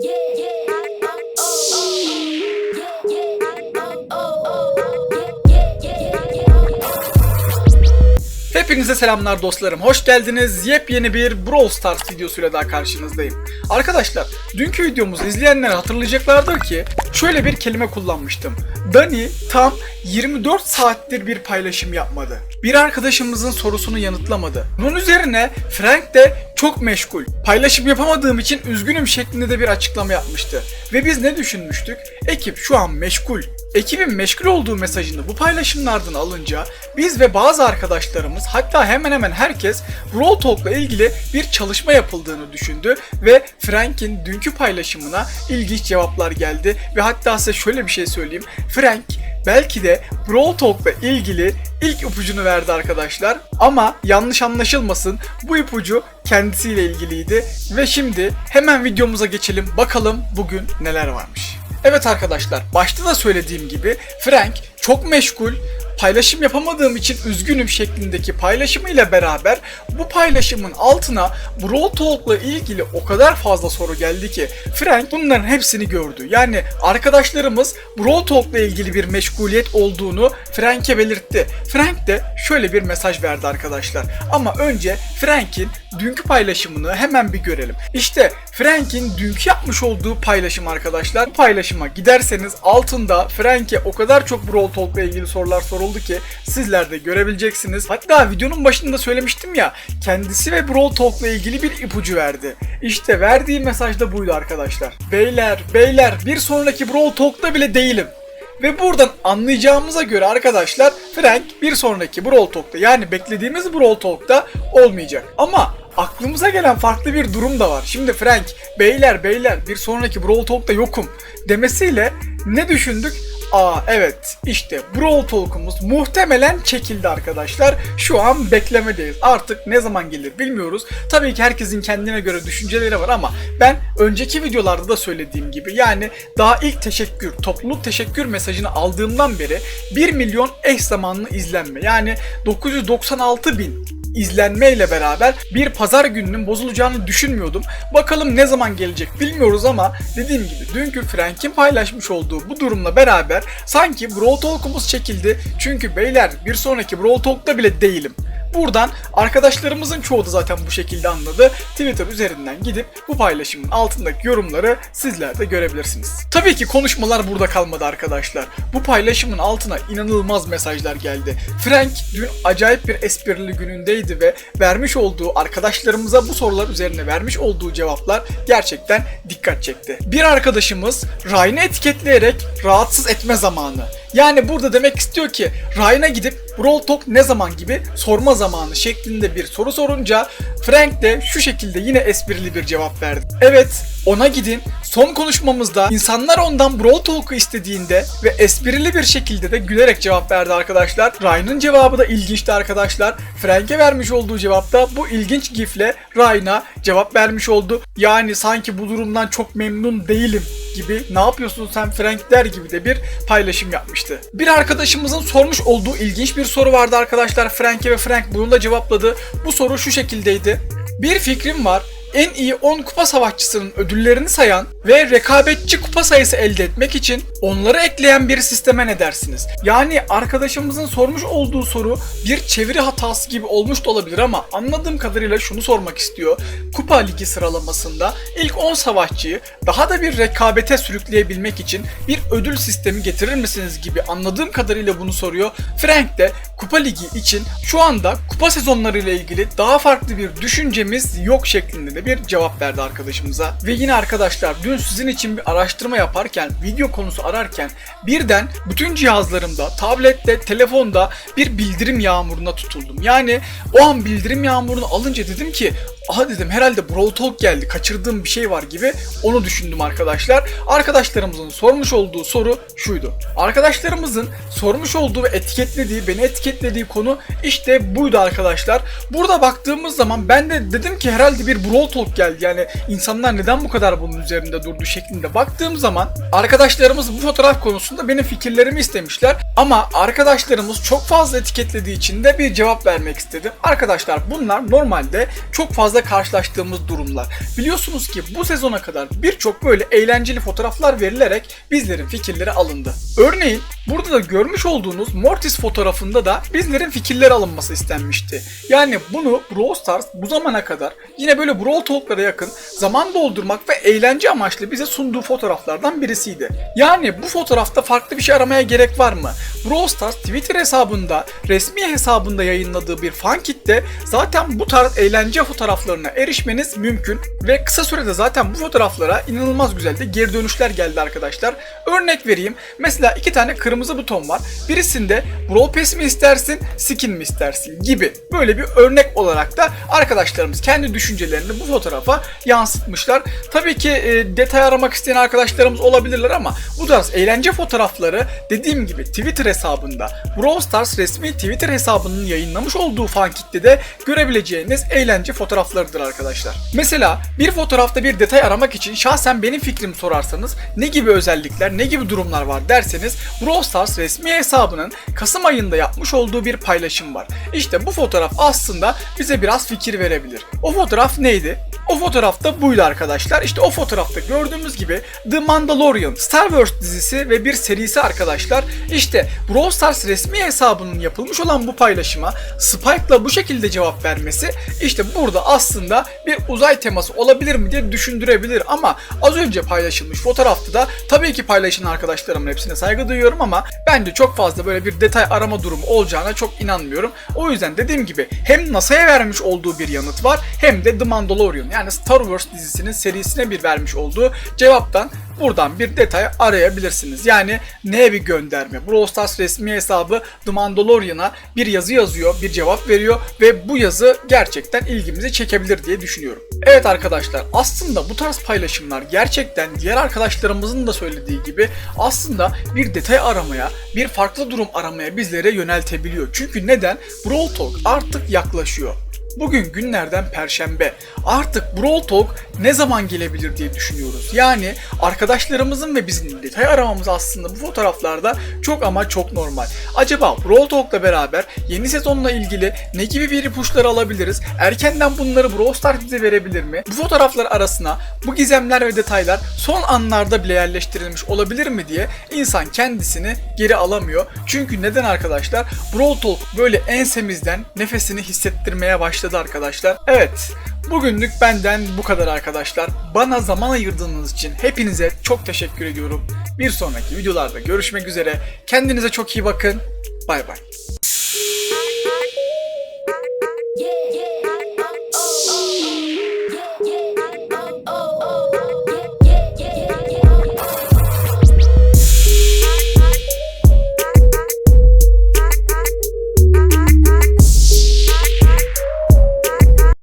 Yeah, Hepinize selamlar dostlarım. Hoş geldiniz. Yepyeni bir Brawl Stars videosuyla daha karşınızdayım. Arkadaşlar, dünkü videomuzu izleyenler hatırlayacaklardır ki şöyle bir kelime kullanmıştım. Dani tam 24 saattir bir paylaşım yapmadı. Bir arkadaşımızın sorusunu yanıtlamadı. Bunun üzerine Frank de çok meşgul. Paylaşım yapamadığım için üzgünüm şeklinde de bir açıklama yapmıştı. Ve biz ne düşünmüştük? Ekip şu an meşgul. Ekibin meşgul olduğu mesajını bu paylaşımlardan alınca biz ve bazı arkadaşlarımız hatta hemen hemen herkes Brawl Talk'la ilgili bir çalışma yapıldığını düşündü ve Frank'in dünkü paylaşımına ilginç cevaplar geldi ve hatta size şöyle bir şey söyleyeyim. Frank belki de Brawl Talk'la ilgili ilk ipucunu verdi arkadaşlar. Ama yanlış anlaşılmasın bu ipucu kendisiyle ilgiliydi. Ve şimdi hemen videomuza geçelim bakalım bugün neler varmış. Evet arkadaşlar başta da söylediğim gibi Frank çok meşgul paylaşım yapamadığım için üzgünüm şeklindeki paylaşımıyla beraber bu paylaşımın altına Brawl Talk'la ilgili o kadar fazla soru geldi ki Frank bunların hepsini gördü. Yani arkadaşlarımız Brawl Talk'la ilgili bir meşguliyet olduğunu Frank'e belirtti. Frank de şöyle bir mesaj verdi arkadaşlar. Ama önce Frank'in dünkü paylaşımını hemen bir görelim. İşte Frank'in dünkü yapmış olduğu paylaşım arkadaşlar. Bu paylaşıma giderseniz altında Frank'e o kadar çok Brawl Talk'la ilgili sorular soruldu ki sizler de görebileceksiniz. Hatta videonun başında söylemiştim ya kendisi ve Brawl Talk'la ilgili bir ipucu verdi. İşte verdiği mesaj da buydu arkadaşlar. Beyler, beyler bir sonraki Brawl Talk'ta bile değilim. Ve buradan anlayacağımıza göre arkadaşlar Frank bir sonraki Brawl Talk'ta yani beklediğimiz Brawl Talk'ta olmayacak. Ama aklımıza gelen farklı bir durum da var. Şimdi Frank beyler beyler bir sonraki Brawl Talk'ta yokum demesiyle ne düşündük? Aa evet işte Brawl Talk'umuz muhtemelen çekildi arkadaşlar. Şu an beklemedeyiz. Artık ne zaman gelir bilmiyoruz. Tabii ki herkesin kendine göre düşünceleri var ama ben önceki videolarda da söylediğim gibi yani daha ilk teşekkür, topluluk teşekkür mesajını aldığımdan beri 1 milyon eş zamanlı izlenme yani 996 bin izlenmeyle beraber bir pazar gününün bozulacağını düşünmüyordum. Bakalım ne zaman gelecek bilmiyoruz ama dediğim gibi dünkü Frank'in paylaşmış olduğu bu durumla beraber sanki Brawl Talk'umuz çekildi. Çünkü beyler bir sonraki Brawl Talk'ta bile değilim. Buradan arkadaşlarımızın çoğu da zaten bu şekilde anladı. Twitter üzerinden gidip bu paylaşımın altındaki yorumları sizler de görebilirsiniz. Tabii ki konuşmalar burada kalmadı arkadaşlar. Bu paylaşımın altına inanılmaz mesajlar geldi. Frank dün acayip bir esprili günündeydi ve vermiş olduğu arkadaşlarımıza bu sorular üzerine vermiş olduğu cevaplar gerçekten dikkat çekti. Bir arkadaşımız Ryan'ı etiketleyerek rahatsız etme zamanı. Yani burada demek istiyor ki Ryan'a gidip Brawl Talk ne zaman gibi sorma zamanı şeklinde bir soru sorunca Frank de şu şekilde yine esprili bir cevap verdi. Evet ona gidin. Son konuşmamızda insanlar ondan Brawl Talk'u istediğinde ve esprili bir şekilde de gülerek cevap verdi arkadaşlar. Ryan'ın cevabı da ilginçti arkadaşlar. Frank'e vermiş olduğu cevapta bu ilginç gifle Ryan'a cevap vermiş oldu. Yani sanki bu durumdan çok memnun değilim gibi ne yapıyorsun sen Frank der gibi de bir paylaşım yapmıştı. Bir arkadaşımızın sormuş olduğu ilginç bir soru vardı arkadaşlar Frank'e ve Frank bunu da cevapladı. Bu soru şu şekildeydi. Bir fikrim var en iyi 10 kupa savaşçısının ödüllerini sayan ve rekabetçi kupa sayısı elde etmek için onları ekleyen bir sisteme ne dersiniz? Yani arkadaşımızın sormuş olduğu soru bir çeviri hatası gibi olmuş da olabilir ama anladığım kadarıyla şunu sormak istiyor. Kupa ligi sıralamasında ilk 10 savaşçıyı daha da bir rekabete sürükleyebilmek için bir ödül sistemi getirir misiniz gibi anladığım kadarıyla bunu soruyor. Frank de Kupa Ligi için şu anda kupa sezonlarıyla ilgili daha farklı bir düşüncemiz yok şeklinde de bir cevap verdi arkadaşımıza. Ve yine arkadaşlar dün sizin için bir araştırma yaparken, video konusu ararken birden bütün cihazlarımda, tablette, telefonda bir bildirim yağmuruna tutuldum. Yani o an bildirim yağmurunu alınca dedim ki aha dedim herhalde Brawl Talk geldi kaçırdığım bir şey var gibi onu düşündüm arkadaşlar. Arkadaşlarımızın sormuş olduğu soru şuydu. Arkadaşlarımızın sormuş olduğu ve etiketlediği, beni etiketlediği konu işte buydu arkadaşlar. Burada baktığımız zaman ben de dedim ki herhalde bir Brawl Talk geldi. Yani insanlar neden bu kadar bunun üzerinde durdu şeklinde baktığım zaman arkadaşlarımız bu fotoğraf konusunda benim fikirlerimi istemişler. Ama arkadaşlarımız çok fazla etiketlediği için de bir cevap vermek istedim. Arkadaşlar bunlar normalde çok fazla fazla karşılaştığımız durumlar. Biliyorsunuz ki bu sezona kadar birçok böyle eğlenceli fotoğraflar verilerek bizlerin fikirleri alındı. Örneğin burada da görmüş olduğunuz Mortis fotoğrafında da bizlerin fikirleri alınması istenmişti. Yani bunu Brawl Stars bu zamana kadar yine böyle Brawl Talk'lara yakın zaman doldurmak ve eğlence amaçlı bize sunduğu fotoğraflardan birisiydi. Yani bu fotoğrafta farklı bir şey aramaya gerek var mı? Brawl Stars Twitter hesabında, resmi hesabında yayınladığı bir fan kitle zaten bu tarz eğlence fotoğraflarına erişmeniz mümkün ve kısa sürede zaten bu fotoğraflara inanılmaz güzel de geri dönüşler geldi arkadaşlar. Örnek vereyim. Mesela iki tane kırmızı buton var. Birisinde Brawl Pass mi istersin, skin mi istersin gibi. Böyle bir örnek olarak da arkadaşlarımız kendi düşüncelerini bu fotoğrafa yansıtmışlar. Tabii ki e, detay aramak isteyen arkadaşlarımız olabilirler ama bu tarz eğlence fotoğrafları dediğim gibi Twitter hesabında Brawl Stars resmi Twitter hesabının yayınlamış olduğu fan kitlede görebileceğiniz eğlence fotoğraflarıdır arkadaşlar. Mesela bir fotoğrafta bir detay aramak için şahsen benim fikrimi sorarsanız ne gibi özellikler, ne gibi durumlar var derseniz Brawl Stars resmi hesabının Kasım ayında yapmış olduğu bir paylaşım var. İşte bu fotoğraf aslında bize biraz fikir verebilir. O fotoğraf neydi? O fotoğrafta buydu arkadaşlar. İşte o fotoğrafta gördüğümüz gibi The Mandalorian, Star Wars dizisi ve bir serisi arkadaşlar. İşte Brawl Stars resmi hesabının yapılmış olan bu paylaşıma Spike'la bu şekilde cevap vermesi işte burada aslında bir uzay teması olabilir mi diye düşündürebilir ama az önce paylaşılmış fotoğrafta da tabii ki paylaşın arkadaşlarımın hepsine saygı duyuyorum ama bence çok fazla böyle bir detay arama durumu olacağına çok inanmıyorum. O yüzden dediğim gibi hem NASA'ya vermiş olduğu bir yanıt var hem de The Mandalorian yani Star Wars dizisinin serisine bir vermiş olduğu cevaptan buradan bir detay arayabilirsiniz. Yani neye bir gönderme? Brawl Stars resmi hesabı The Mandalorian'a bir yazı yazıyor, bir cevap veriyor ve bu yazı gerçekten ilgimizi çekebilir diye düşünüyorum. Evet arkadaşlar aslında bu tarz paylaşımlar gerçekten diğer arkadaşlarımızın da söylediği gibi aslında bir detay aramaya, bir farklı durum aramaya bizlere yöneltebiliyor. Çünkü neden? Brawl Talk artık yaklaşıyor. Bugün günlerden perşembe. Artık Brawl Talk ne zaman gelebilir diye düşünüyoruz. Yani arkadaşlarımızın ve bizim detay aramamız aslında bu fotoğraflarda çok ama çok normal. Acaba Brawl Talk'la beraber yeni sezonla ilgili ne gibi bir ipuçları alabiliriz? Erkenden bunları Brawl Stars bize verebilir mi? Bu fotoğraflar arasına bu gizemler ve detaylar son anlarda bile yerleştirilmiş olabilir mi diye insan kendisini geri alamıyor. Çünkü neden arkadaşlar? Brawl Talk böyle ensemizden nefesini hissettirmeye başladı arkadaşlar. Evet, Bugünlük benden bu kadar arkadaşlar. Bana zaman ayırdığınız için hepinize çok teşekkür ediyorum. Bir sonraki videolarda görüşmek üzere. Kendinize çok iyi bakın. Bay bay. Yeah, yeah.